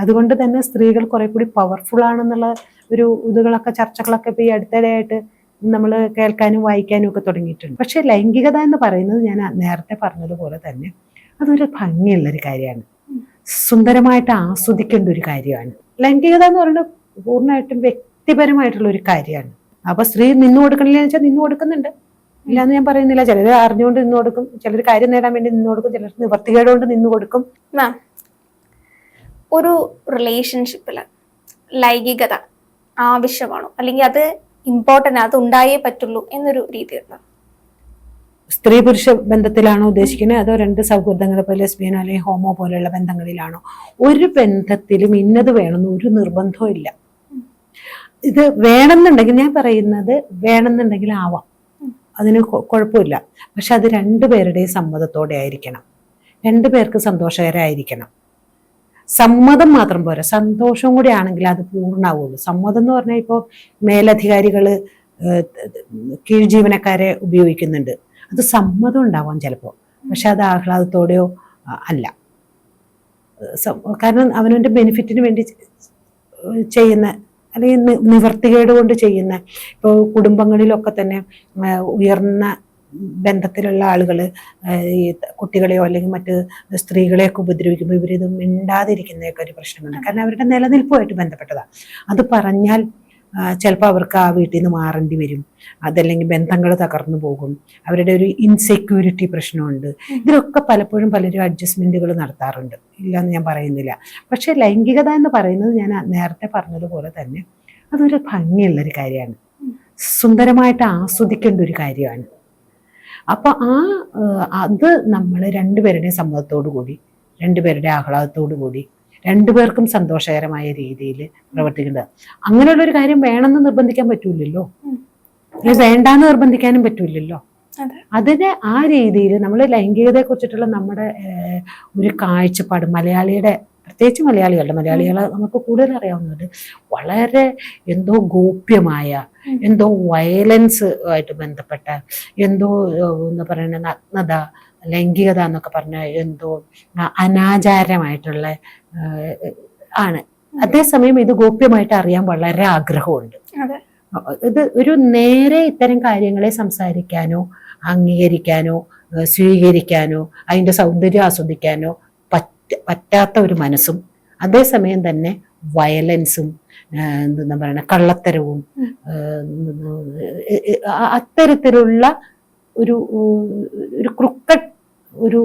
അതുകൊണ്ട് തന്നെ സ്ത്രീകൾ കുറെ കൂടി പവർഫുൾ ആണെന്നുള്ള ഒരു ഇതുകളൊക്കെ ചർച്ചകളൊക്കെ ഇപ്പൊ ഈ അടുത്തിടെയായിട്ട് നമ്മൾ കേൾക്കാനും വായിക്കാനും ഒക്കെ തുടങ്ങിയിട്ടുണ്ട്. പക്ഷേ ലൈംഗികത എന്ന് പറയുന്നത് ഞാൻ നേരത്തെ പറഞ്ഞതുപോലെ തന്നെ അതൊരു ഭംഗിയുള്ളൊരു കാര്യമാണ്. സുന്ദരമായിട്ട് ആസ്വദിക്കേണ്ട ഒരു കാര്യമാണ്. ലൈംഗികത എന്ന് പറയുന്നത് പൂർണമായിട്ടും വ്യക്തിപരമായിട്ടുള്ള ഒരു കാര്യമാണ്. അപ്പൊ സ്ത്രീ നിന്ന് കൊടുക്കണില്ല എന്ന് വെച്ചാൽ നിന്ന് കൊടുക്കുന്നുണ്ട്. ഇല്ലാന്ന് ഞാൻ പറയുന്നില്ല. ചിലർ അറിഞ്ഞുകൊണ്ട് നിന്നു കൊടുക്കും. ചിലർ കാര്യം നേടാൻ വേണ്ടി നിന്നു കൊടുക്കും. ചിലർ നിവർത്തികേടുകൊണ്ട് നിന്ന് കൊടുക്കും. ഒരു റിലേഷൻഷിപ്പിൽ ലൈംഗികത ആവശ്യമാണോ? അല്ലെങ്കിൽ അത് ഇമ്പോർട്ടന്റ് അത് ഉണ്ടായേ പറ്റുള്ളൂ എന്നൊരു രീതിയുള്ള സ്ത്രീ പുരുഷ ബന്ധത്തിലാണോ ഉദ്ദേശിക്കുന്നത്? അതോ രണ്ട് സൗഹൃദങ്ങൾ പോലെ ലെസ്ബിയൻ അല്ലെങ്കിൽ ഹോമോ പോലെയുള്ള ബന്ധങ്ങളിലാണോ? ഒരു ബന്ധത്തിലും ഇന്നത് വേണമെന്ന് ഒരു നിർബന്ധവും ഇല്ല. ഇത് വേണമെന്നുണ്ടെങ്കിൽ ഞാൻ പറയുന്നത് വേണമെന്നുണ്ടെങ്കിൽ ആവാം. അതിന് കുഴപ്പമില്ല. പക്ഷെ അത് രണ്ടുപേരുടെയും സമ്മതത്തോടെ ആയിരിക്കണം. രണ്ടുപേർക്ക് സന്തോഷകരമായിരിക്കണം. സമ്മതം മാത്രം പോരാ. സന്തോഷം കൂടി ആണെങ്കിൽ അത് പൂർണമാവുള്ളൂ സമ്മതം എന്ന് പറഞ്ഞാൽ ഇപ്പോൾ മേലധികാരികൾ കീഴ് ജീവനക്കാരെ ഉപയോഗിക്കുന്നുണ്ട്. അത് സമ്മതം ഉണ്ടാവാം ചിലപ്പോൾ പക്ഷെ അത് ആഹ്ലാദത്തോടെയോ അല്ല. കാരണം അവനവന്റെ ബെനിഫിറ്റിന് വേണ്ടി ചെയ്യുന്ന അല്ലെങ്കിൽ നിവർത്തികേട് കൊണ്ട് ചെയ്യുന്ന ഇപ്പോൾ കുടുംബങ്ങളിലൊക്കെ തന്നെ ഉയർന്ന ബന്ധത്തിലുള്ള ആളുകൾ ഈ കുട്ടികളെയോ അല്ലെങ്കിൽ മറ്റ് സ്ത്രീകളെയൊക്കെ ഉപദ്രവിക്കുമ്പോൾ ഇവരിത് മിണ്ടാതിരിക്കുന്നതൊക്കെ ഒരു പ്രശ്നമാണ് കാരണം അവരുടെ നിലനിൽപ്പുമായിട്ട് ബന്ധപ്പെട്ടതാണ് അത് പറഞ്ഞാൽ ചിലപ്പോൾ അവർക്ക് ആ വീട്ടിൽ നിന്ന് മാറേണ്ടി വരും. അതല്ലെങ്കിൽ ബന്ധങ്ങൾ തകർന്നു പോകും. അവരുടെ ഒരു ഇൻസെക്യൂരിറ്റി പ്രശ്നമുണ്ട്. ഇതിലൊക്കെ പലപ്പോഴും പലരും അഡ്ജസ്റ്റ്മെന്റുകൾ നടത്താറുണ്ട്. ഇല്ലയെന്ന് ഞാൻ പറയുന്നില്ല. പക്ഷേ ലൈംഗികത എന്ന് പറയുന്നത് ഞാൻ നേരത്തെ പറഞ്ഞതുപോലെ തന്നെ അതൊരു ഭംഗിയുള്ളൊരു കാര്യമാണ്. സുന്ദരമായിട്ട് ആസ്വദിക്കേണ്ട ഒരു കാര്യമാണ്. അപ്പൊ ആ അത് നമ്മൾ രണ്ടുപേരുടെയും സമ്മതത്തോടു കൂടി രണ്ടുപേരുടെ ആഹ്ലാദത്തോടു കൂടി രണ്ടുപേർക്കും സന്തോഷകരമായ രീതിയിൽ പ്രവർത്തിക്കേണ്ടത്. അങ്ങനെയുള്ള ഒരു കാര്യം വേണമെന്ന് നിർബന്ധിക്കാൻ പറ്റൂലല്ലോ. വേണ്ടാന്ന് നിർബന്ധിക്കാനും പറ്റൂലല്ലോ. അതെ. അതിന് ആ രീതിയിൽ നമ്മൾ ലൈംഗികതയെ കുറിച്ചിട്ടുള്ള നമ്മുടെ ഒരു കാഴ്ചപ്പാട് മലയാളിയുടെ പ്രത്യേകിച്ച് മലയാളികളുടെ മലയാളികളെ നമുക്ക് കൂടുതൽ അറിയാവുന്നത് വളരെ എന്തോ ഗോപ്യമായ എന്തോ വയലൻസ് ആയിട്ട് ബന്ധപ്പെട്ട എന്തോ എന്ന് പറയുന്ന നഗ്നത ലൈംഗികത എന്നൊക്കെ പറഞ്ഞ എന്തോ അനാചാരമായിട്ടുള്ള ആണ്. അതേസമയം ഇത് ഗോപ്യമായിട്ട് അറിയാൻ വളരെ ആഗ്രഹമുണ്ട്. ഇത് ഒരു നേരെ ഇത്തരം കാര്യങ്ങളെ സംസാരിക്കാനോ അംഗീകരിക്കാനോ സ്വീകരിക്കാനോ അതിന്റെ സൗന്ദര്യം ആസ്വദിക്കാനോ പറ്റ പറ്റാത്ത ഒരു മനസ്സും അതേസമയം തന്നെ വയലൻസും എന്താ പറയുക കള്ളത്തരവും അത്തരത്തിലുള്ള ഒരു ഒരു ക്രിക്കറ്റ് ഒരു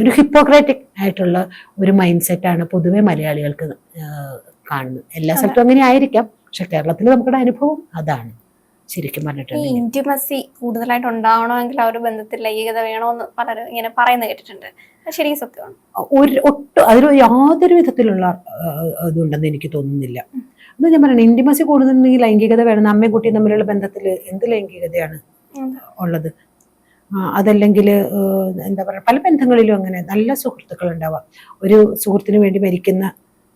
ഒരു ഹിപ്പോക്രാറ്റിക് ആയിട്ടുള്ള ഒരു മൈൻഡ് സെറ്റാണ് പൊതുവെ മലയാളികൾക്ക് കാണുന്നത്. എല്ലാ. സ്ഥലത്തും അങ്ങനെ ആയിരിക്കാം. പക്ഷെ കേരളത്തിൽ നമുക്കുടെ അനുഭവം അതാണ്. ശരിക്കും പറഞ്ഞിട്ടുണ്ട് ഇന്റിമസി കൂടുതലായിട്ട് ഉണ്ടാവണമെങ്കിൽ ആ ഒരു ബന്ധത്തിൽ ലൈംഗികത വേണമെന്ന് പലരും ഇങ്ങനെ പറയുന്നത് കേട്ടിട്ടുണ്ട്. ശരിക്കും സത്യമാണ്. ഒരു ഒട്ടും അതിൽ യാതൊരു വിധത്തിലുള്ള അതുണ്ടെന്ന് ഇതുണ്ടെന്ന് എനിക്ക് തോന്നുന്നില്ല. അത് ഞാൻ പറയണേ ഇന്റിമസി കൂടുതലുണ്ടെങ്കിൽ ലൈംഗികത വേണം അമ്മയും കുട്ടിയും തമ്മിലുള്ള ബന്ധത്തിൽ എന്ത് ലൈംഗികതയാണ് ഉള്ളത്? അതല്ലെങ്കിൽ എന്താ പറയുക പല ബന്ധങ്ങളിലും അങ്ങനെ നല്ല സുഹൃത്തുക്കൾ ഉണ്ടാവാം. ഒരു സുഹൃത്തിന് വേണ്ടി മരിക്കുന്ന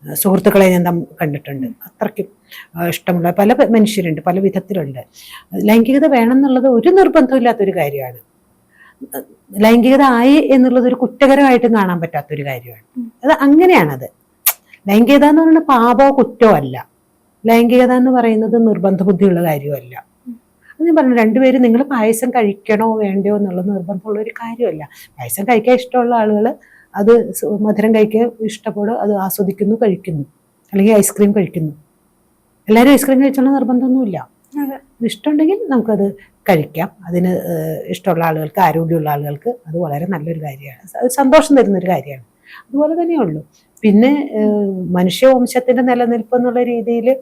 സുഹൃത്തുക്കളെ ഞാൻ കണ്ടിട്ടുണ്ട്. അത്രയ്ക്കും ഇഷ്ടമുള്ള പല മനുഷ്യരുണ്ട് പല വിധത്തിലുണ്ട്. ലൈംഗികത വേണം എന്നുള്ളത് ഒരു നിർബന്ധമില്ലാത്തൊരു കാര്യമാണ്. ലൈംഗികത ആയി എന്നുള്ളത് ഒരു കുറ്റകരമായിട്ടും കാണാൻ പറ്റാത്തൊരു കാര്യമാണ്. അത് അങ്ങനെയാണത്. ലൈംഗികത എന്ന് പറയുന്നത് പാപോ കുറ്റോ അല്ല. ലൈംഗികത എന്ന് പറയുന്നത് നിർബന്ധ ബുദ്ധിയുള്ള കാര്യമല്ല. അത് ഞാൻ പറഞ്ഞു രണ്ടുപേരും നിങ്ങൾ പായസം കഴിക്കണോ വേണ്ടയോ എന്നുള്ള നിർബന്ധമുള്ള ഒരു കാര്യമല്ല. പായസം കഴിക്കാൻ ഇഷ്ടമുള്ള ആളുകൾ അത് മധുരം കഴിക്കാൻ ഇഷ്ടപ്പെടും അത് ആസ്വദിക്കുന്നു കഴിക്കുന്നു. അല്ലെങ്കിൽ ഐസ്ക്രീം കഴിക്കുന്നു. എല്ലാവരും ഐസ്ക്രീം കഴിച്ചുള്ള നിർബന്ധമൊന്നുമില്ല. ഇഷ്ടമുണ്ടെങ്കിൽ നമുക്കത് കഴിക്കാം. അതിന് ഇഷ്ടമുള്ള ആളുകൾക്ക് ആരോഗ്യമുള്ള ആളുകൾക്ക് അത് വളരെ നല്ലൊരു കാര്യമാണ്. അത് സന്തോഷം തരുന്നൊരു കാര്യമാണ്. അതുപോലെ തന്നെയുള്ളൂ പിന്നെ മനുഷ്യവംശത്തിന്റെ നിലനിൽപ്പ് എന്നുള്ള രീതിയിൽ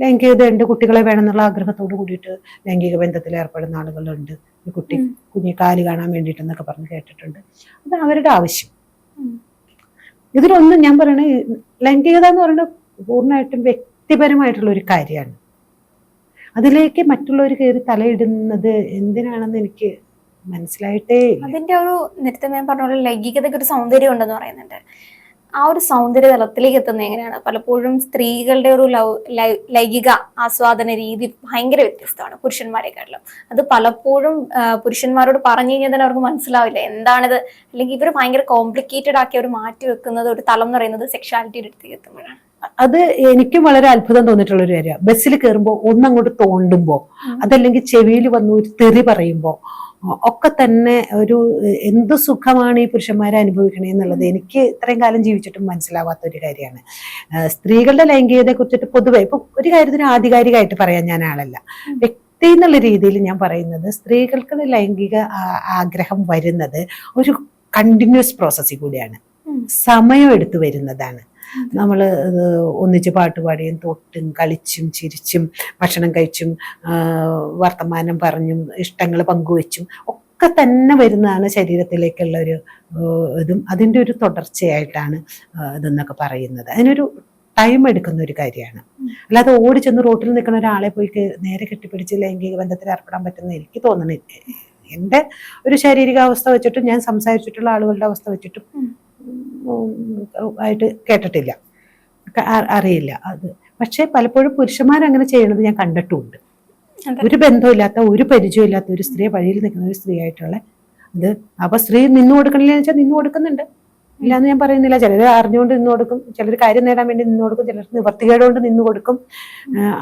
ലൈംഗികത ഉണ്ട് കുട്ടികളെ വേണമെന്നുള്ള ആഗ്രഹത്തോട് കൂടിയിട്ട് ലൈംഗിക ബന്ധത്തിൽ ഏർപ്പെടുന്ന ആളുകളുണ്ട്. കുട്ടി. കുഞ്ഞി കാൽ കാണാൻ വേണ്ടിയിട്ടെന്നൊക്കെ പറഞ്ഞ് കേട്ടിട്ടുണ്ട്. അത് അവരുടെ ആവശ്യം. ഇതിലൊന്നും ഞാൻ പറയണേ ലൈംഗികത എന്ന് പറയുന്നത് പൂർണമായിട്ടും വ്യക്തിപരമായിട്ടുള്ള ഒരു കാര്യമാണ്. അതിലേക്ക് മറ്റുള്ളവർ കയറി തലയിടുന്നത് എന്തിനാണെന്ന് എനിക്ക് മനസ്സിലായിട്ടേ അതിന്റെ ഒരു നേരത്തെ ഞാൻ പറഞ്ഞ ലൈംഗികതയ്ക്ക് ഒരു സൗന്ദര്യം ഉണ്ടെന്ന് പറയുന്നുണ്ട്. ആ ഒരു സൗന്ദര്യ തലത്തിലേക്ക് എത്തുന്നത് എങ്ങനെയാണ്? പലപ്പോഴും സ്ത്രീകളുടെ ഒരു ലൈംഗിക ആസ്വാദന രീതി ഭയങ്കര വ്യത്യസ്തമാണ് പുരുഷന്മാരെക്കാട്ടിലും. അത് പലപ്പോഴും പുരുഷന്മാരോട് പറഞ്ഞു കഴിഞ്ഞാൽ തന്നെ അവർക്ക് മനസ്സിലാവില്ല. എന്താണിത്? അല്ലെങ്കിൽ ഇവർ ഭയങ്കര കോംപ്ലിക്കേറ്റഡ് ആക്കി അവർ മാറ്റി വെക്കുന്നത് ഒരു തലം എന്ന് പറയുന്നത് സെക്ഷാലിറ്റിയുടെ അടുത്തേക്ക് എത്തുമ്പോഴാണ്. അത് എനിക്കും വളരെ അത്ഭുതം തോന്നിയിട്ടുള്ള ഒരു കാര്യമാണ്. ബസ്സിൽ കയറുമ്പോൾ ഒന്നങ്ങോട്ട് തോണ്ടുമ്പോൾ. അതല്ലെങ്കിൽ ചെവിയിൽ വന്ന് ഒരു തെറി പറയുമ്പോൾ ഒക്കെ തന്നെ ഒരു എന്ത് സുഖമാണ് ഈ പുരുഷന്മാരെ അനുഭവിക്കണേ എന്നുള്ളത് എനിക്ക് ഇത്രയും കാലം ജീവിച്ചിട്ടും മനസ്സിലാവാത്ത ഒരു കാര്യമാണ്. സ്ത്രീകളുടെ ലൈംഗികതയെ കുറിച്ചിട്ട് പൊതുവെ ഇപ്പൊ ഒരു കാര്യത്തിന് ആധികാരികമായിട്ട് പറയാൻ ഞാൻ ആളല്ല. വ്യക്തി എന്നുള്ള രീതിയിൽ ഞാൻ പറയുന്നത് സ്ത്രീകൾക്ക് ലൈംഗിക ആഗ്രഹം വരുന്നത് ഒരു കണ്ടിന്യൂസ് പ്രോസസ്സിൽ കൂടിയാണ്. സമയം എടുത്തു വരുന്നതാണ്. നമ്മൾ ഒന്നിച്ച് പാട്ടുപാടിയും തൊട്ടും കളിച്ചും ചിരിച്ചും ഭക്ഷണം കഴിച്ചും വർത്തമാനം പറഞ്ഞും ഇഷ്ടങ്ങൾ പങ്കുവെച്ചും ഒക്കെ തന്നെ വരുന്നതാണ് ശരീരത്തിലേക്കുള്ള ഒരു ഇതും അതിന്റെ ഒരു തുടർച്ചയായിട്ടാണ് ഇതെന്നൊക്കെ പറയുന്നത്. അതിനൊരു ടൈം എടുക്കുന്ന ഒരു കാര്യമാണ്. അല്ലാതെ ഓടി ചെന്ന് റോട്ടിൽ നിൽക്കുന്ന ഒരാളെ പോയി നേരെ കെട്ടിപ്പിടിച്ച് ലൈംഗിക ബന്ധത്തിൽ ഏർപ്പെടാൻ പറ്റുന്ന എനിക്ക് തോന്നണില്ല. എന്റെ ഒരു ശാരീരികാവസ്ഥ വെച്ചിട്ടും ഞാൻ സംസാരിച്ചിട്ടുള്ള ആളുകളുടെ അവസ്ഥ വെച്ചിട്ടും ആയിട്ട് കേട്ടിട്ടില്ല. അറിയില്ല അത്. പക്ഷേ പലപ്പോഴും പുരുഷന്മാരങ്ങനെ ചെയ്യണത് ഞാൻ കണ്ടിട്ടുമുണ്ട്. ഒരു ബന്ധമില്ലാത്ത ഒരു പരിചയമില്ലാത്ത ഒരു സ്ത്രീ വഴിയിൽ നിൽക്കുന്ന ഒരു സ്ത്രീ ആയിട്ടുള്ള അത് അപ്പൊ സ്ത്രീ നിന്നു കൊടുക്കണില്ല വെച്ചാൽ നിന്നു കൊടുക്കുന്നുണ്ട്. ഇല്ലാന്ന് ഞാൻ പറയുന്നില്ല. ചിലർ അറിഞ്ഞുകൊണ്ട് നിന്നു കൊടുക്കും. ചിലർ കാര്യം നേടാൻ വേണ്ടി നിന്നു കൊടുക്കും. ചിലർ നിവർത്തികേടുകൊണ്ട് നിന്ന് കൊടുക്കും.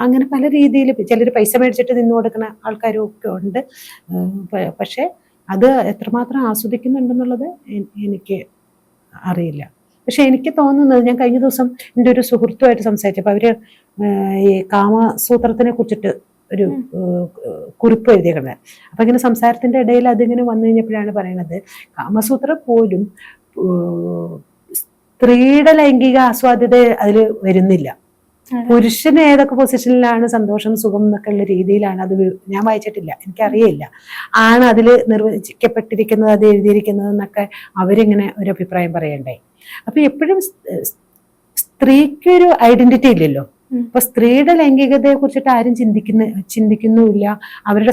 അങ്ങനെ പല രീതിയിൽ ചിലർ പൈസ മേടിച്ചിട്ട് നിന്നു കൊടുക്കുന്ന ആൾക്കാരും ഒക്കെ ഉണ്ട്. പക്ഷേ അത് എത്രമാത്രം ആസ്വദിക്കുന്നുണ്ടെന്നുള്ളത് എനിക്ക് അറിയില്ല. പക്ഷെ എനിക്ക് തോന്നുന്നത് ഞാൻ കഴിഞ്ഞ ദിവസം എന്റെ ഒരു സുഹൃത്തുമായിട്ട് സംസാരിച്ചപ്പോൾ അവർ ഈ കാമസൂത്രത്തിനെ കുറിച്ചിട്ട് ഒരു കുറിപ്പ് എഴുതിയേക്കുന്നത്. അപ്പൊ ഇങ്ങനെ സംസാരത്തിന്റെ ഇടയിൽ അതിങ്ങനെ വന്നു കഴിഞ്ഞപ്പോഴാണ് പറയുന്നത് കാമസൂത്രം പോലും സ്ത്രീയുടെ ലൈംഗിക ആസ്വാദ്യത അതിൽ വരുന്നില്ല. പുരുഷന് ഏതൊക്കെ പൊസിഷനിലാണ് സന്തോഷം സുഖം എന്നൊക്കെ ഉള്ള രീതിയിലാണ് അത് ഞാൻ വായിച്ചിട്ടില്ല. എനിക്കറിയില്ല ആണ് അതിൽ നിർവചിക്കപ്പെട്ടിരിക്കുന്നത് അത് എഴുതിയിരിക്കുന്നത് എന്നൊക്കെ അവരിങ്ങനെ ഒരു അഭിപ്രായം പറയണ്ടേ. അപ്പൊ എപ്പോഴും സ്ത്രീക്കൊരു ഐഡന്റിറ്റി ഇല്ലല്ലോ. അപ്പൊ സ്ത്രീയുടെ ലൈംഗികതയെ കുറിച്ചിട്ട് ആരും ചിന്തിക്കുന്ന ചിന്തിക്കുന്നുമില്ല. അവരുടെ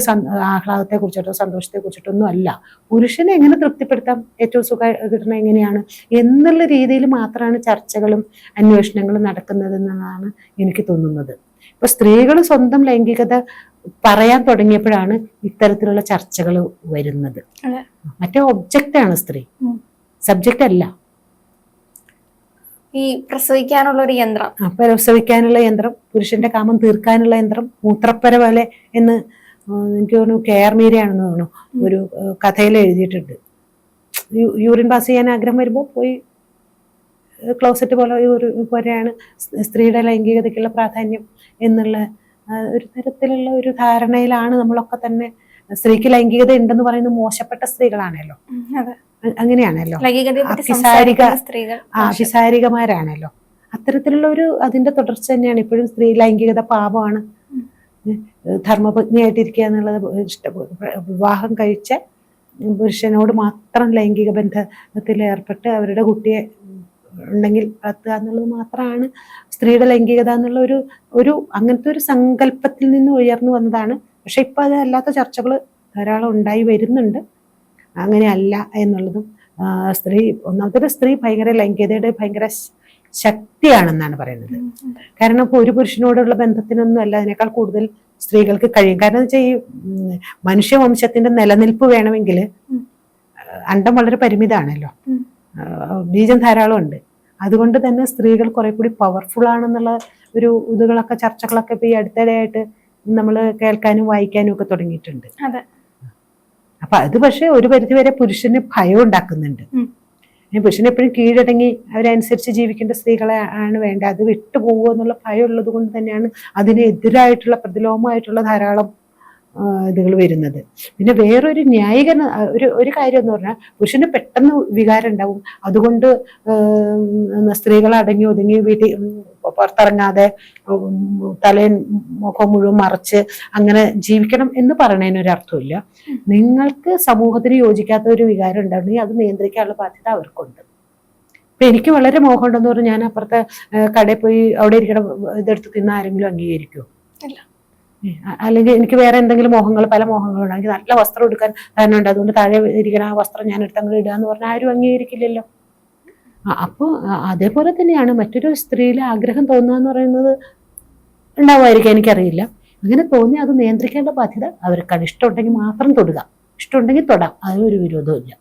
ആഹ്ലാദത്തെ കുറിച്ചിട്ടോ സന്തോഷത്തെ കുറിച്ചിട്ടൊന്നും അല്ല. പുരുഷനെ എങ്ങനെ തൃപ്തിപ്പെടുത്താം? ഏറ്റവും സുഖം കിട്ടണ എങ്ങനെയാണ്? എന്നുള്ള രീതിയിൽ മാത്രമാണ് ചർച്ചകളും അന്വേഷണങ്ങളും നടക്കുന്നതെന്നാണ് എനിക്ക് തോന്നുന്നത്. ഇപ്പൊ സ്ത്രീകൾ സ്വന്തം ലൈംഗികത പറയാൻ തുടങ്ങിയപ്പോഴാണ് ഇത്തരത്തിലുള്ള ചർച്ചകൾ വരുന്നത്. മറ്റേ ഒബ്ജക്റ്റ് ആണ് സ്ത്രീ. സബ്ജക്റ്റ് അല്ല. ഈ പ്രസവിക്കാനുള്ള ഒരു യന്ത്രം. പ്രസവിക്കാനുള്ള യന്ത്രം പുരുഷന്റെ കാമം തീർക്കാനുള്ള യന്ത്രം മൂത്രപ്പര പോലെ എന്ന് എനിക്ക് തോന്നുന്നു കെ ആർ മീരയാണെന്ന് തോന്നുന്നു ഒരു കഥയിൽ എഴുതിയിട്ടുണ്ട്. യൂറിൻ പാസ് ചെയ്യാൻ ആഗ്രഹം വരുമ്പോൾ പോയി ക്ലോസറ്റ് പോലെ ഒരു പോലെയാണ് സ്ത്രീയുടെ ലൈംഗികതയ്ക്കുള്ള പ്രാധാന്യം എന്നുള്ള ഒരു തരത്തിലുള്ള ഒരു ധാരണയിലാണ് നമ്മളൊക്കെ തന്നെ സ്ത്രീക്ക് ലൈംഗികത ഉണ്ടെന്ന് പറയുന്നത് മോശപ്പെട്ട സ്ത്രീകളാണല്ലോ. അതെ. അങ്ങനെയാണല്ലോ. അഭിസാരികമാരാണല്ലോ. അത്തരത്തിലുള്ള ഒരു അതിന്റെ തുടർച്ച തന്നെയാണ് ഇപ്പോഴും സ്ത്രീ ലൈംഗികത പാപമാണ്. ധർമ്മപത്നിയായിട്ടിരിക്കുക എന്നുള്ളത് ഇഷ്ട വിവാഹം കഴിച്ച പുരുഷനോട് മാത്രം ലൈംഗിക ബന്ധത്തിൽ ഏർപ്പെട്ട് അവരുടെ കുട്ടിയെ ഉണ്ടെങ്കിൽ വളർത്തുക എന്നുള്ളത് മാത്രമാണ് സ്ത്രീയുടെ ലൈംഗികത എന്നുള്ള ഒരു ഒരു അങ്ങനത്തെ ഒരു സങ്കല്പത്തിൽ നിന്ന് ഉയർന്നു വന്നതാണ്. പക്ഷെ ഇപ്പൊ അത് അല്ലാത്ത ചർച്ചകൾ ധാരാളം ഉണ്ടായി വരുന്നുണ്ട്. അങ്ങനെയല്ല എന്നുള്ളതും സ്ത്രീ ഒന്നാമത്തെ സ്ത്രീ ഭയങ്കര ലൈംഗികതയുടെ ഭയങ്കര ശക്തിയാണെന്നാണ് പറയുന്നത്. കാരണം ഇപ്പോൾ ഒരു പുരുഷനോടുള്ള ബന്ധത്തിനൊന്നും അല്ല അതിനേക്കാൾ കൂടുതൽ സ്ത്രീകൾക്ക് കഴിയും. കാരണം എന്ന് വെച്ചാൽ ഈ മനുഷ്യവംശത്തിന്റെ നിലനിൽപ്പ് വേണമെങ്കിൽ. അണ്ടം വളരെ പരിമിതമാണല്ലോ. ബീജം ധാരാളമുണ്ട് അതുകൊണ്ട് തന്നെ സ്ത്രീകൾ കുറെ കൂടി പവർഫുൾ ആണെന്നുള്ള ഒരു ഇതുകളൊക്കെ ചർച്ചകളൊക്കെ ഇപ്പൊ ഈ അടുത്തിടെയായിട്ട് നമ്മൾ കേൾക്കാനും വായിക്കാനും ഒക്കെ തുടങ്ങിയിട്ടുണ്ട്. അപ്പൊ അത് പക്ഷെ ഒരു പരിധിവരെ പുരുഷന് ഭയം ഉണ്ടാക്കുന്നുണ്ട്. പുരുഷന് പുരുഷൻ എപ്പോഴും കീഴടങ്ങി അവരനുസരിച്ച് ജീവിക്കേണ്ട സ്ത്രീകളെ ആണ് വേണ്ട അത് വിട്ടുപോകുമോ എന്നുള്ള ഭയം ഉള്ളത് കൊണ്ട് തന്നെയാണ് അതിനെതിരായിട്ടുള്ള പ്രതിലോമമായിട്ടുള്ള ധാരാളം ഇതുകൾ വരുന്നത്. പിന്നെ വേറൊരു ന്യായീകരണ ഒരു ഒരു കാര്യം എന്ന് പറഞ്ഞാൽ പുരുഷന് പെട്ടെന്ന് വികാരം ഉണ്ടാവും. അതുകൊണ്ട് സ്ത്രീകളടങ്ങി സ്ത്രീകൾ അടങ്ങി ഒതുങ്ങി വീട്ടിൽ പുറത്തിറങ്ങാതെ തലയും മുഖം മുഴുവൻ മറച്ച് അങ്ങനെ ജീവിക്കണം എന്ന് പറയുന്നതിന് ഒരു അർത്ഥമില്ല നിങ്ങൾക്ക് സമൂഹത്തിന് യോജിക്കാത്ത ഒരു വികാരം ഉണ്ടായിരുന്നെങ്കിൽ അത് നിയന്ത്രിക്കാനുള്ള ബാധ്യത അവർക്കുണ്ട്. ഇപ്പൊ എനിക്ക് വളരെ മോഹമുണ്ടെന്ന് പറഞ്ഞാൽ ഞാൻ അപ്പുറത്തെ കടയിൽ പോയി അവിടെ ഇരിക്കണം ഇതെടുത്ത് തിന്ന ആരെങ്കിലും അംഗീകരിക്കുമോ ഇല്ല. അല്ലെങ്കിൽ എനിക്ക് വേറെ എന്തെങ്കിലും മോഹങ്ങൾ പല മോഹങ്ങളുണ്ട് എനിക്ക് നല്ല വസ്ത്രം എടുക്കാൻ തന്നെ ഉണ്ട്. അതുകൊണ്ട് താഴെ ഇരിക്കണം ആ വസ്ത്രം ഞാൻ എടുത്ത് അങ്ങോട്ട് ഇടുക എന്ന് പറഞ്ഞാൽ ആരും അംഗീകരിക്കില്ലല്ലോ. അപ്പോൾ അതേപോലെ തന്നെയാണ് മറ്റൊരു സ്ത്രീയിലെ ആഗ്രഹം തോന്നുക എന്ന് പറയുന്നത് ഉണ്ടാവുമായിരിക്കും എനിക്കറിയില്ല. അങ്ങനെ തോന്നി അത് നിയന്ത്രിക്കേണ്ട ബാധ്യത അവർക്കാണ് ഇഷ്ടമുണ്ടെങ്കിൽ മാത്രം തൊടുക. ഇഷ്ടമുണ്ടെങ്കിൽ തൊടാം. അതിനൊരു വിരോധവും ഇല്ല